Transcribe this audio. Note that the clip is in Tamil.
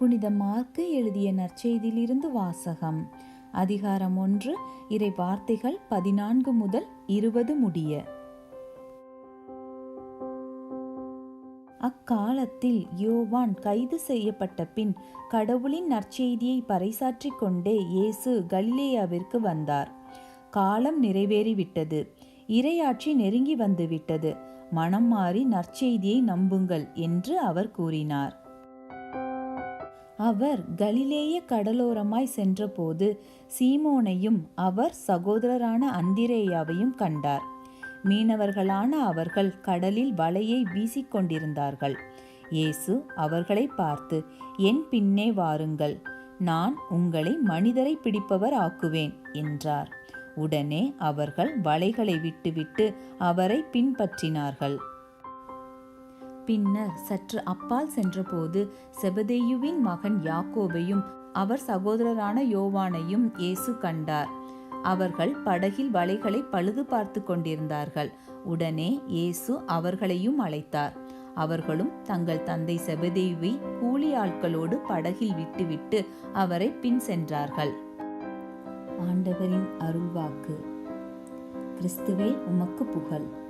புனித மார்க்கு எழுதிய நற்செய்தியிலிருந்து வாசகம். அதிகாரம் ஒன்று இறை வார்த்தைகள் பதினான்கு முதல் இருபது முடிய. அக்காலத்தில் யோவான் கைது செய்யப்பட்ட பின் கடவுளின் நற்செய்தியை பறைசாற்றிக் கொண்டே இயேசு கலிலேயாவிற்கு வந்தார். காலம் நிறைவேறிவிட்டது. இரையாட்சி நெருங்கி வந்துவிட்டது. மனம் மாறி நற்செய்தியை நம்புங்கள் என்று அவர் கூறினார். அவர் கலிலேய கடலோரமாய் சென்றபோது சீமோனையும் அவர் சகோதரரான அந்திரேயாவையும் கண்டார். மீனவர்களான அவர்கள் கடலில் வலையை வீசிக்கொண்டிருந்தார்கள். இயேசு அவர்களை பார்த்து என் பின்னே வாருங்கள். நான் உங்களை மனிதரை பிடிப்பவர் ஆக்குவேன் என்றார். உடனே அவர்கள் வலைகளை விட்டுவிட்டு அவரை பின்பற்றினார்கள். பின்னர் சற்று அப்பால் சென்றபோது செபதேயுவின் மகன் யாக்கோபையும் அவர் சகோதரரான யோவானையும் இயேசு கண்டார். அவர்கள் படகில் வலைகளை பழுது பார்த்து கொண்டிருந்தார்கள். உடனே இயேசு அவர்களையும் அழைத்தார். அவர்களும் தங்கள் தந்தை செபதேயுவை கூலி ஆட்களோடு படகில் விட்டுவிட்டு அவரை பின் சென்றார்கள். ஆண்டவரின் அருள்வாக்கு. கிறிஸ்துவே உமக்கு புகழ்.